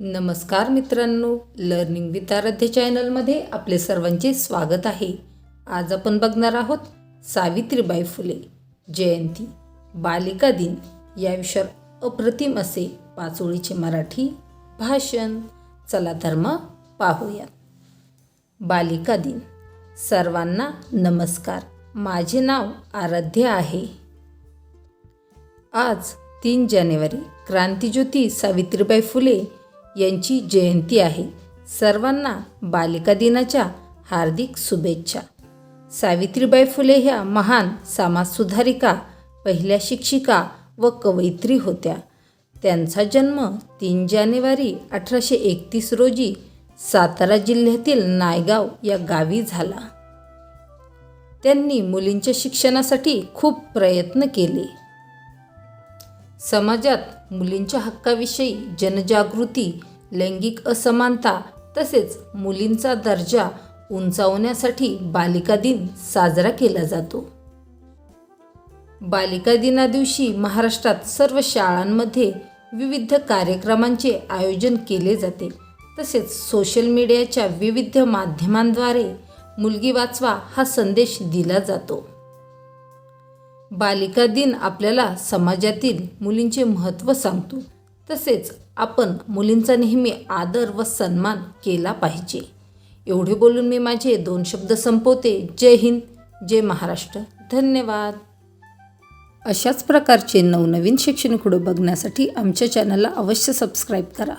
नमस्कार मित्रांनो learning with आराध्य चॅनलमध्ये आपले सर्वांचे स्वागत आहे. आज आपण बघणार आहोत सावित्रीबाई फुले जयंती बालिका दिन या विषयावर अप्रतिम असे पाचोळीचे मराठी भाषण. चला तर मग पाहूया. बालिका दिन सर्वांना नमस्कार. माझे नाव आराध्य आहे. आज तीन जानेवारी क्रांतिज्योती सावित्रीबाई फुले यांची जयंती आहे. सर्वांना बालिका दिनाच्या हार्दिक शुभेच्छा. सावित्रीबाई फुले ह्या महान समाजसुधारिका पहिल्या शिक्षिका व कवयित्री होत्या. त्यांचा जन्म तीन जानेवारी अठराशे एकतीस रोजी सातारा जिल्ह्यातील नायगाव या गावी झाला. त्यांनी मुलींच्या शिक्षणासाठी खूप प्रयत्न केले. समाजात मुलींच्या हक्काविषयी जनजागृती लैंगिक असमानता तसेच मुलींचा दर्जा उंचावण्यासाठी बालिका दिन साजरा केला जातो. बालिका दिनादिवशी महाराष्ट्रात सर्व शाळांमध्ये विविध कार्यक्रमांचे आयोजन केले जाते. तसेच सोशल मीडियाच्या विविध माध्यमांद्वारे मुलगी वाचवा हा संदेश दिला जातो. बालिका दिन आपल्याला समाजातील मुलींचे महत्त्व सांगतो. तसेच आपण मुलींचा नेहमी आदर व सन्मान केला पाहिजे. एवढे बोलून मी माझे दोन शब्द संपवते. जय हिंद जय महाराष्ट्र. धन्यवाद. अशाच प्रकारचे नवनवीन शैक्षणिक व्हिडिओ बघण्यासाठी आमच्या चॅनलला अवश्य सबस्क्राईब करा.